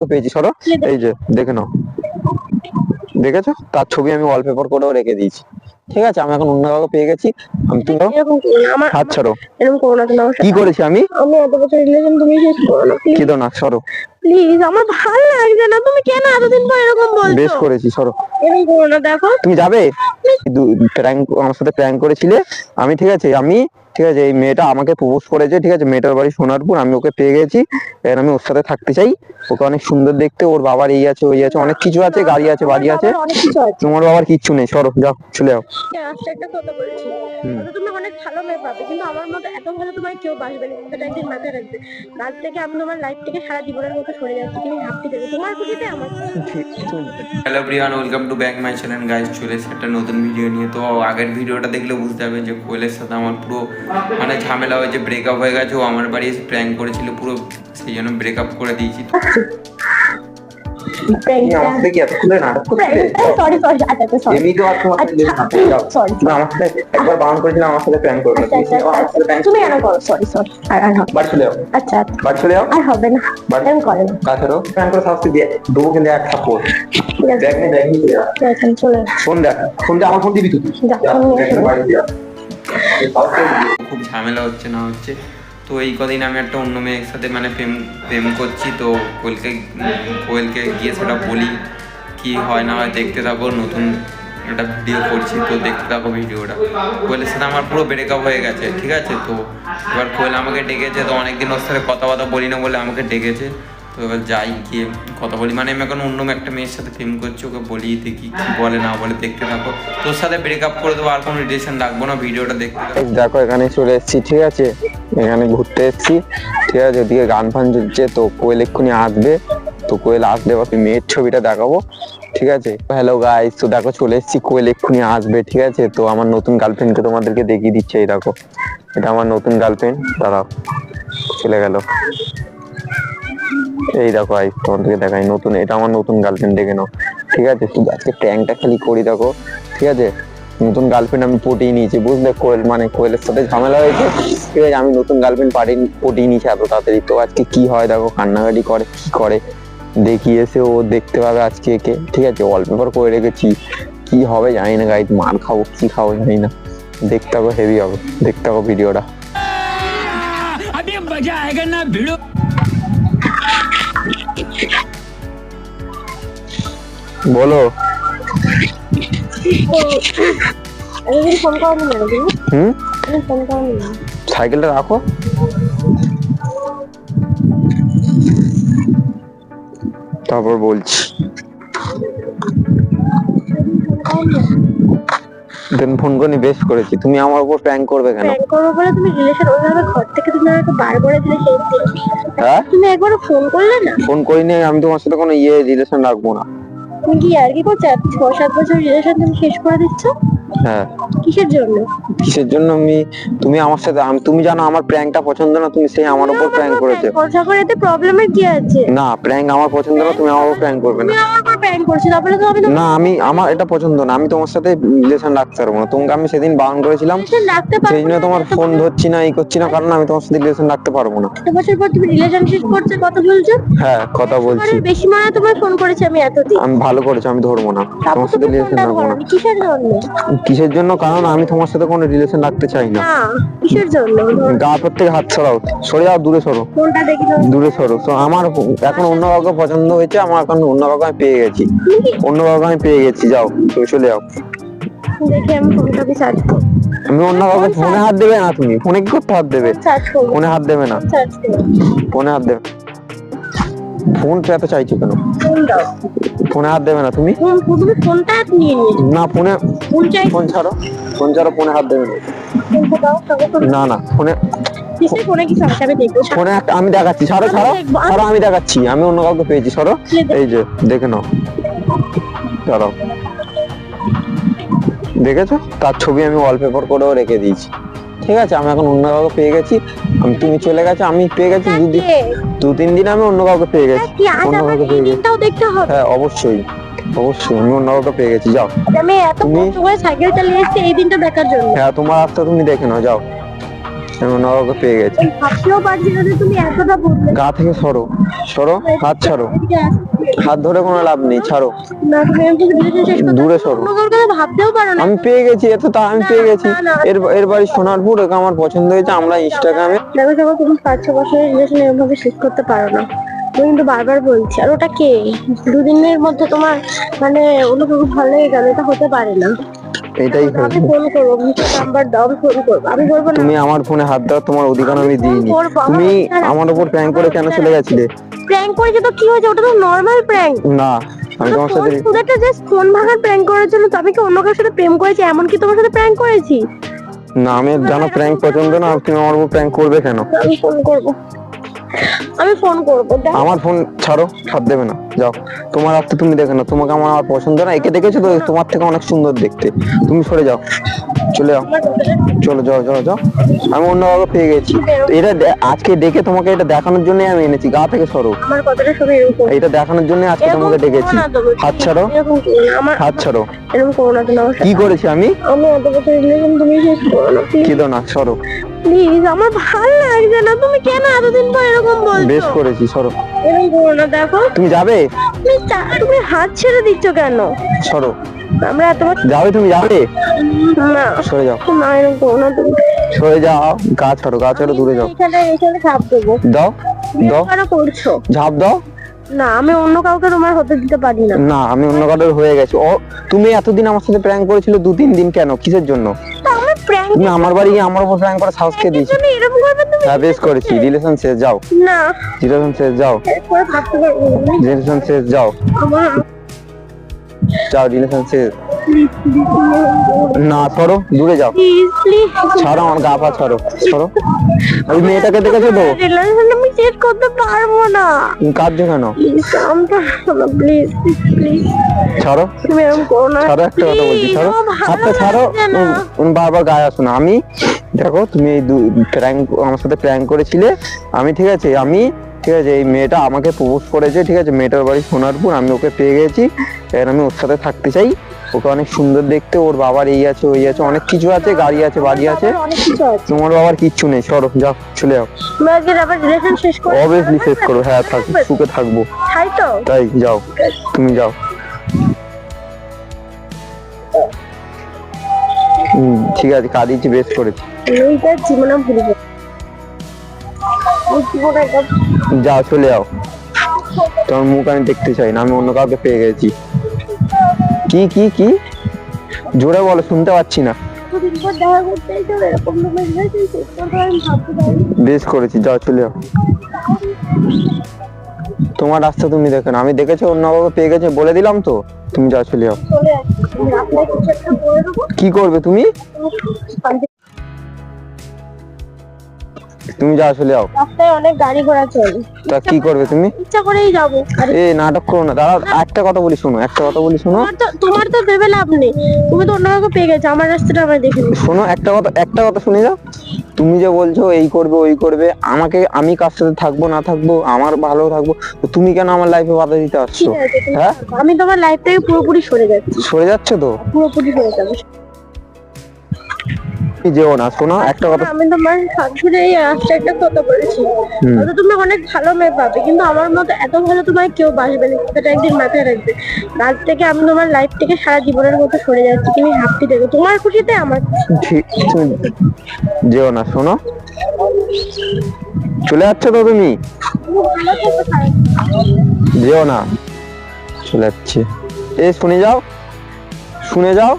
পেয়েছি সরো। এই যে দেখে নাও। দেখেছ? তার ছবি আমি ওয়ালপেপার করেও রেখে দিয়েছি। ঠিক আছে? আমি এখন অন্য কাউকে পেয়ে গেছি। আমি তুমি হাত ছাড়ো। এরকম করো না কি করেছি আমি? আমি এত বছর রিলেশন তুমি শেষ করো না। কেঁদো না সরো। প্লিজ আমার ভালো লাগছে না। তুমি কেন এতদিন পর এরকম বেশ করেছি সরো। এরকম করো না দেখো। তুমি যাবে? প্র্যাঙ্ক আমার সাথে প্র্যাঙ্ক করেছিলে। আমি ঠিক আছে আমি ঠিক আছে এই মেয়েটা আমাকে প্রপোজ করেছে ঠিক আছে মেয়েটার বাড়ি সোনারপুর আমি ওকে পেয়ে গেছি এবার আমি ওর সাথে থাকতে চাই। ওকে অনেক সুন্দর দেখতে ওর বাবার এই আছে ওই আছে অনেক কিছু আছে গাড়ি আছে বাড়ি আছে। তোমার বাবার কিচ্ছু নেই সরো যাও চলে যাও। আজকে একটা কথা বলছি তুমি অনেক ভালো মেয়ে পাবে কিন্তু আমার মতো এত ভালো তোমার কেউ বাসবে না কথাটা একদিন মাথায় রাখবে। কাল থেকে আমি তোমার লাইফ থেকে সারা জীবনের মতো সরে যাচ্ছি তুমি ভাবতে দেবে তোমার খুশিতে আমার। Hello Priyan welcome to back my channel guys চলে একটা নতুন ভিডিও নিয়ে। তো আগের ভিডিওটা দেখলে বুঝতে হবে যে কোয়েলের সাথে আমার পুরো মানে ঝামেলা হয়েছে ব্রেকআপ হয়ে গেছে ও আমার বাড়ি এসে প্র্যাঙ্ক করেছিল পুরো সেই জন্য ব্রেকআপ করে দিয়েছি। আচ্ছা আচ্ছা আচ্ছা, নাটক যাও sorry, তুমি আমার সাথে একবার বারণ করেছিলাম আমার সাথে প্র্যাঙ্ক করবে। না তুমি আমার সাথে প্র্যাঙ্ক তুমি কেন করো? সরি সরি আর আর হবে বাড়ি চলে যাও। বাড়ি চলে যাও। আর হবে না। বাড়ি- এরকম করে না। তাছাড়াও প্র্যাঙ্ক করে শাস্তি দিয়ে দেবো কিন্তু এক থাপ্পড়। ঠিক আছে। দেখ নি দেখ নি চলে যাও। ঠিক আছে, আমি চলে যাচ্ছি। ফোন দেখ। ফোন দিয়ে আমার ফোন দিবি তুই। খুব ঝামেলা হচ্ছে না হচ্ছে। তো এই কদিন আমি একটা অন্য মেয়ের সাথে মানে প্রেম প্রেম করছি, তো কোয়েলকে কোয়েলকে গিয়ে সেটা বলি কি হয় না হয় দেখতে থাকো নতুন একটা ভিডিও করছি, তো দেখতে থাকো ভিডিওটা। কোয়েলের সাথে আমার পুরো ব্রেকআপ হয়ে গেছে, ঠিক আছে? তো এবার কোয়েল আমাকে ডেকেছে, তো অনেকদিন ওর সাথে কথা কথা বলি না বলে আমাকে ডেকেছে। তো এবার যাই, গিয়ে কথা বলি। মানে আমি এখন অন্য একটা মেয়ের সাথে প্রেম করছি, ওকে বলি দেখি কি বলে, না বলে দেখতে থাকো। তোর সাথে ব্রেকআপ করে দেবো, আর কোনো রিলেশন রাখব না, ভিডিওটা দেখতে দেখো, এখানে চলে এসেছি, ঠিক আছে? এখানে ঘুরতে এসেছি, ঠিক আছে? ওদিকে গান ফান চলছে, তো কোয়েল এক্ষুনি আসবে। তো কোয়েল আসলে বাকি মেয়ের ছবিটা দেখাবো, ঠিক আছে? হ্যালো গাইস তো দেখো, চলে এসেছি, কোয়েল এক্ষুনি আসবে, ঠিক আছে? তো আমার নতুন গার্লফ্রেন্ডকে তোমাদেরকে দেখিয়ে দিচ্ছে, এই দেখো। এটা আমার নতুন গার্লফ্রেন্ড দাঁড়াও, চলে গেল। এই দেখো আই তোমাদেরকে দেখাই নতুন, এটা আমার নতুন গার্লফ্রেন্ড দেখে নাও। ঠিক আছে? শুধু আজকে প্র্যাঙ্কটা খালি করি, দেখো। ঠিক আছে? নতুন গার্লফ্রেন্ড আমি পটিয়ে নিয়েছি, বুঝলে? কোয়েল মানে কোয়েলের সাথে ঝামেলা হয়েছে। ঠিক আছে? আমি নতুন গার্লফ্রেন্ড পাটি পটিয়ে নিয়েছি এত তাড়াতাড়ি। তো আজকে কি হয়, দেখো, কান্নাকাটি করে, কি করে? দেখি এসে ও দেখতে পাবে আজকে একে। ঠিক আছে? ওয়ালপেপার করে রেখেছি। কি হবে জানি না গাইড মার খাব, কি খাব জানি না। দেখতে হবে হেভি হবে। দেখতে হবে ভিডিওটা। বলো। সাইকেলটা রাখো। তারপর বলছি। দেন ফোন করে বেশ করেছি। তুমি আমার উপর প্র্যাঙ্ক করবে কেন? প্র্যাঙ্ক করব বলে তুমি রিলেশন ওইভাবে ঘর থেকে তুমি আমাকে বার করে দিলে সেই দিন। হ্যাঁ? তুমি একবার ফোন করলে না? ফোন করিনি আমি তোমার সাথে কোনো ইয়ে রিলেশন রাখব না। তুমি কি আর কি করছ? ছয় সাত বছর রিলেশন তুমি শেষ করে দিচ্ছ? হ্যাঁ। কিসের জন্য? কিসের জন্য আমি তুমি আমার সাথে আম- তুমি জানো আমার প্র্যাঙ্কটা পছন্দ না তুমি সেই আমার উপর প্র্যাঙ্ক করেছ। খরচা করে এতে প্রবলেমের কি আছে? না প্র্যাঙ্ক আমার পছন্দ না তুমি আমার উপর প্র্যাঙ্ক করবে না। তুমি আমার উপর প্র্যাঙ্ক করছ তারপরে তো আমি না আমি আমার এটা পছন্দ না আমি তোমার সাথে রিলেশন রাখতে পারব না। তোমাকে আমি সেদিন বারণ করেছিলাম রিলেশন রাখতে সেই জন্য না, তোমার ফোন ধরছি না এই করছি না কারণ আমি তোমার সাথে রিলেশন রাখতে পারব না। এত বছর পর তুমি রিলেশন শেষ করছ কত বলছো? হ্যাঁ কথা বলছি। মানে বেশি মনে হয় তোমায় ফোন করেছি আমি এতদিন। আমি ভালো করেছি আমি ধরবো না তারপর তোমার সাথে তুমি রিলেশন ফোনটা রাখব না। কিসের জন্য? কিসের জন্য? কারণ আমি তোমার সাথে কোনো রিলেশন রাখতে চাই না। না কিসের জন্য? গা হাত থেকে হাত সরাও। সরে যাও দূরে সরো। ফোনটা দেখি তো দূরে সরো। তো আমার এখন অন্য কাউকে পছন্দ হয়েছে আমার এখন অন্য কাউকে আমি পেয়ে গেছি। অন্য কাউকে আমি পেয়ে গেছি যাও তুমি চলে যাও। দেখি আমি ফোনটা কি সার্চ করব। আমি অন্য কাউকে ফোনে হাত দেবে না তুমি? ফোনে কি করতে হাত দেবে? ফোনে হাত দেবে না। ফোনে হাত দেবে। ফোন এত চাইছো কেন? ফোন দাও। ফোনে হাত দেবে না তুমি? ফোন তুমি ফোনটা নিয়ে নিয়েছো না ফোনে ফোন ছাড়ো। ফোন ছাড়ো ফোনে হাত দেবে না। ফোনটা দাও সঙ্গে ফোন না না ফোনে ফোনে আমি একটা আমি দেখাচ্ছি ছাড়ো ছাড়ো ছাড়ো আমি দেখাচ্ছি আমি অন্য কাউকে পেয়েছি সরো এই যে দেখে নাও। দাঁড়াও। দেখেছ? তার ছবি আমি ওয়ালপেপার করেও রেখে দিয়েছি। ঠিক আছে আমি এখন অন্য কাউকে পেয়ে গেছি। আমি তুমি চলে গেছো আমি পেয়ে গেছি দুদিন দু তিন দিন আমি অন্য কাউকে পেয়ে গেছি। অন্য কাউকে পেয়ে গেছি। হ্যাঁ অবশ্যই। অবশ্যই আমি অন্য কাউকে পেয়ে গেছি যাও আমি এত কষ্ট করে সাইকেল চালিয়ে এসেছি এই দিনটা দেখার জন্য হ্যাঁ তোমার রাস্তা তুমি দেখে নাও যাও আমি অন্য কাউকে পেয়ে গেছি ভাবতেও পারছি না যে তুমি এতটা বদলে গা থেকে সরো সরো হাত ছাড়ো হাত ধরে কোনো লাভ নেই ছাড়ো দূরে সরো অন্য ভাবতেও পারো না আমি পেয়ে গেছি এত তা আমি পেয়ে গেছি। এর এর বাড়ি সোনারপুর ওকে আমার পছন্দ হয়েছে আমরা ইনস্টাগ্রামে দেখো দেখো তুমি পাঁচ ছ বছরের রিলেশন এভাবে শেষ করতে পারো না কিন্তু বারবার বলছি আর ওটা কে? দুদিনের মধ্যে তোমার মানে অন্য কাউকে ভালো লেগে গেল এটা হতে পারে না। এটাই আমি ফোন করব নাম্বার দাও ফোন করব। আমি বলব তুমি আমার ফোনে হাত দেওয়ার তোমার অধিকার আমি দিইনি তুমি আমার উপর প্র্যাঙ্ক করে কেন চলে গেছিলে প্র্যাঙ্ক করেছে তো কি হয়েছে? ওটা তো নর্মাল প্র্যাঙ্ক না আমি তোমার সাথে একটা জাস্ট ফোন ভাঙার প্র্যাঙ্ক করার জন্য তো আমি কি অন্য কারোর সাথে প্রেম করেছি? এমন কি তোমার সাথে প্র্যাঙ্ক করেছি? না আমি জানো প্র্যাঙ্ক পছন্দ না তুমি আমার উপর প্র্যাঙ্ক করবে কেন? আমি ফোন করব। আমি ফোন করব আমার ফোন ছাড়ো হাত দেবে না। যাও। তোমার তো তুমি দেখে না তোমাকে আমার আর পছন্দ না। একে দেখেছ তো? তোমার থেকে অনেক সুন্দর দেখতে। তুমি সরে যাও। চলে যাও। চলো যাও যাও যাও। আমি অন্য কাউকে পেয়ে গেছি। এটা আজকে ডেকে তোমাকে এটা দেখানোর জন্য আমি এনেছি। গা থেকে সরো। এটা দেখানোর জন্য আজকে তোমাকে ডেকেছি। হাত ছাড়ো। হাত ছাড়ো। কি করেছি আমি? আমি এত বছর রিলেশন তুমি শেষ করো না প্লিজ কেঁদো না সরো। প্লিজ আমার ভালো লাগছে না। তুমি কেন এতদিন পর এরকম বেশ করেছি সরো। এরকম করো না দেখো। তুমি যাবে? তুমি চা- তুমি হাত ছেড়ে দিচ্ছ কেন? সরো। আমরা বছর যাবে তুমি যাবে? না। সরে যাও। না এরকম করো না তুমি। সরে যাও গা ছাড়ো গা ছাড়ো দূরে যাও। এখানে এখানে ছাপ দেবো। দাও দাও। কেন করছ ঝাঁপ দাও। না আমি অন্য কাউকে তোমার হতে দিতে পারি না। না আমি অন্য কারোর হয়ে গেছি। ও তুমি এতদিন আমার সাথে প্র্যাঙ্ক করেছিল দু তিন দিন কেন? কিসের জন্য? তা তুমি আমার বাড়ি গিয়ে আমার উপর প্র্যাঙ্ক করার সাহস কে দিয়েছি হ্যাঁ বেশ করেছি রিলেশন শেষ যাও না রিলেশন শেষ যাও রিলেশন শেষ যাও চাও যাও রিলেশন শেষ সরো, দূরে যাও। ছাড়ো আমার গা পা ছাড়ো সরো। ওই মেয়েটাকে তো? রিলেশন আমি চেক করতে পারব না কাঁদছো কেন? ছাড়ো। তুমি এরকম করো ছাড়ো, একটা কথা বলছি, ছাড়ো। হাতটা ছাড়ো। বারবার গায়ে আসো না। আমি, দেখো, তুমি এই প্র্যাঙ্ক আমার সাথে প্র্যাঙ্ক করেছিলে। আমি, ঠিক আছে, আমি, ঠিক আছে, এই মেয়েটা আমাকে প্রপোজ করেছে, ঠিক আছে, মেয়েটার বাড়ি সোনারপুর, আমি ওকে পেয়ে গেছি। এবার আমি ওর সাথে থাকতে চাই। ওকে অনেক সুন্দর দেখতে ওর বাবার এই আছে ওই আছে অনেক কিছু আছে গাড়ি আছে বাড়ি আছে। অনেক কিছু আছে। তোমার বাবার কিচ্ছু নেই সরো যাও চলে যাও। তুমি আজকে আবার রিলেশন শেষ করে অবভিয়াসলি শেষ করো হ্যাঁ থাক সুখে থাকব। তাই তো? তাই যাও তুমি যাও। হুম, ঠিক আছে কাঁদিয়েছি বেশ করেছি। এইটা জীবনে ভুলবো যাও চলে যাও। তোমার মুখ আমি দেখতে চাই না আমি অন্য কাউকে পেয়ে গেছি। কি কি কি? জোরে বলো শুনতে পাচ্ছি না। বেশ করেছি যাও চলে যাও। তোমার রাস্তা তুমি দেখো না আমি দেখেছি অন্য কাউকে পেয়ে গেছে বলে দিলাম তো। তুমি যাও চলে যাও। কি করবে তুমি? তুমি যাও চলে যাও। রাস্তায় অনেক গাড়ি ঘোড়া চলে। তা কি করবে তুমি? ইচ্ছা করেই যাব। এ নাটক করো না দাঁড়াও একটা কথা বলি শোনো একটা কথা বলি শোনো। তোমার তো ভেবে লাভ নেই। তুমি তো অন্য কাউকে পেয়ে গেছো আমার রাস্তাটা দেখে শোনো একটা কথা একটা কথা শুনে যাও। তুমি যে বলছো এই করবে ওই করবে আমাকে আমি কার সাথে থাকব না থাকব আমার ভালো থাকব তুমি কেন আমার লাইফে বাধা দিতে আসছো? হ্যাঁ? আমি তোমার লাইফ থেকে পুরোপুরি সরে যাচ্ছি। সরে যাচ্ছে তো? পুরোপুরি সরে যাব। তুমি যেও না শোনো একটা কথা আমি তোমার ধরে এই আজকে একটা কথা বলেছি। হয়তো তুমি অনেক ভালো মেয়ে পাবে কিন্তু আমার মতো এত ভালো তোমার কেউ বাসবে না সেটা একদিন মাথায় রাখবে। আজ থেকে আমি তোমার লাইফ থেকে সারা জীবনের মতো সরে যাচ্ছি তুমি ভাবতে দেখো তোমার খুশিতে আমার খুশি। যেও না শোনো। চলে যাচ্ছ তো তুমি। যেও না। চলে যাচ্ছে। এ শুনে যাও। শুনে যাও।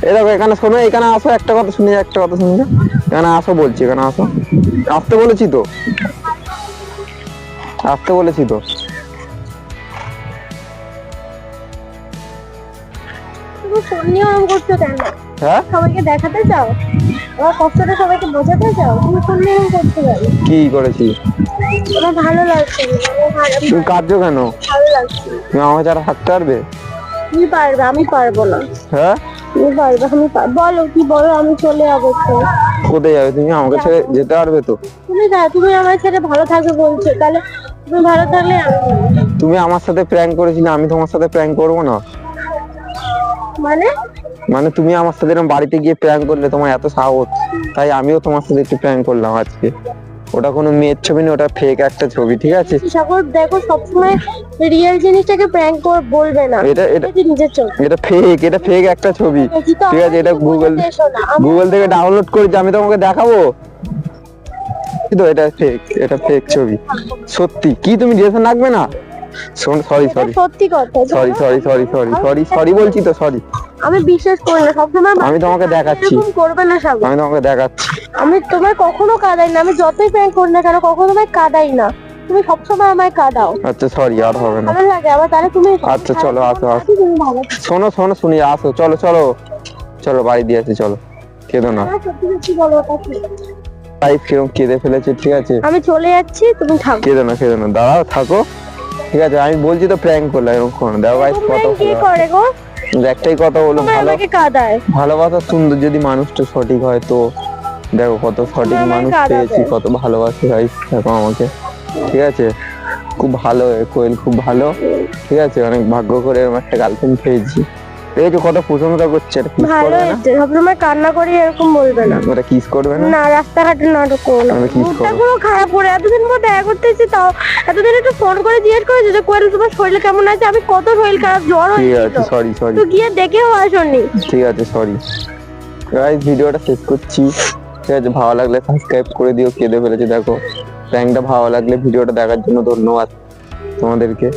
এ দেখো এখানে শোনো এখানে আসো একটা কথা শুনে একটা কথা শুনে। এখানে আসো বলছি এখানে আসো। আসতে বলেছি তো? আসতে বলেছি তো? হ্যাঁ? সবাইকে দেখাতে চাও? আমার কষ্টটা সবাইকে বোঝাতে চাও? তুমি ফোন নিয়ে অন করছ কি করেছি? আমার ভালো লাগছে আমার ভালো- তুমি কাঁদছো কেন? ভালো লাগছে তুমি আমাকে ছাড়া থাকতে পারবে? তুমি পারবে আমি পারব না। হ্যাঁ? পারবে আমি বলো কি বলো আমি চলে যাব কোথায় যাবে? তুমি আমাকে ছেড়ে যেতে পারবে তো? তুমি যা তুমি আমার সাথে ভালো থাকবে বলছো তাহলে তুমি ভালো থাকলে আমি তুমি আমার সাথে প্র্যাঙ্ক করেছিলে আমি তোমার সাথে প্র্যাঙ্ক করব না? মানে? মানে তুমি আমার সাথে এরকম বাড়িতে গিয়ে প্র্যাঙ্ক করলে তোমার এত সাহস তাই আমিও তোমার সাথে একটু প্র্যাঙ্ক করলাম আজকে। ওটা কোনো মেয়ের ছবি না ওটা ফেক একটা ছবি ঠিক আছে? সাগর দেখো সবসময় রিয়েল জিনিসটাকে প্র্যাঙ্ক করে বলবে না। এটা এটা নিজের ছবি। এটা ফেক এটা ফেক একটা ছবি। ঠিক আছে এটা গুগল গুগল থেকে ডাউনলোড করেছি আমি তোমাকে দেখাবো। কিন্তু এটা ফেক এটা ফেক ছবি। সত্যি কি তুমি রিলেশন রাখবে না? শোন সরি সরি সত্যি কথা sorry sorry sorry sorry sorry sorry বলছি তো সরি আমি বিশ্বাস করি না সবসময় আমি তোমাকে দেখাচ্ছি। করবে না সাগর আমি তোমাকে দেখাচ্ছি। আমি তোমায় কখনো কাঁদাই না আমি যতই প্র্যাঙ্ক করি না কেন কখনো তোমায় কাঁদাই না। তুমি সবসময় আমায় কাঁদাও। আচ্ছা সরি আর হবে না। ভালো লাগে আবার তাহলে তুমি আচ্ছা, চলো, আসো, আসো। শোনো শোনো শুনি আসো চলো চলো। চলো বাড়ি দিয়ে আসি চলো। কেঁদো না। হ্যাঁ, সত্যি সত্যি বলো লাইফ কীরকম কেঁদে ফেলেছে ঠিক আছে? আমি চলে যাচ্ছি তুমি থাকো। কেঁদো না কেঁদো না দাঁড়াও থাকো। ঠিক আছে আমি বলছি তো প্র্যাঙ্ক করলাম এরকম। দেখো ভাই কত কি করে গো? একটাই কথা বলো ভালো ভালোবাসা সুন্দর যদি মানুষটা সঠিক হয় তো। দেখো কত সঠিক মানুষ পেয়েছি কত ভালোবাসি ভাই দেখো আমাকে। ঠিক আছে? খুব ভালো কোয়েল খুব ভালো। ঠিক আছে? অনেক ভাগ্য করে আমার একটা গার্লফ্রেন্ড পেয়েছি। দেখেছ কত প্রশংসা করছে? ভালো হয়েছে। সবসময় কান্না করে এরকম বলবে না। ওটা কিস করবে না? না রাস্তাঘাটে নাটক করো না মুডটা পুরো খারাপ করে। এতদিন পর দেখা করতে এসেছি তাও। এতদিন একটু ফোন করে জিজ্ঞেস করেছ যে কোয়েল তোমার শরীর কেমন আছে? আমি কত শরীর খারাপ জ্বর ঠিক হয়েছিল। আছে সরি সরি তো গিয়ে দেখেও আসনি। ঠিক আছে সরি গাইস ভিডিওটা শেষ করছি। ঠিক আছে ভালো লাগলে সাবস্ক্রাইব করে দিও কেঁদে ফেলেছে দেখো। প্র্যাঙ্কটা ভালো লাগলে ভিডিওটা দেখার জন্য ধন্যবাদ তোমাদেরকে।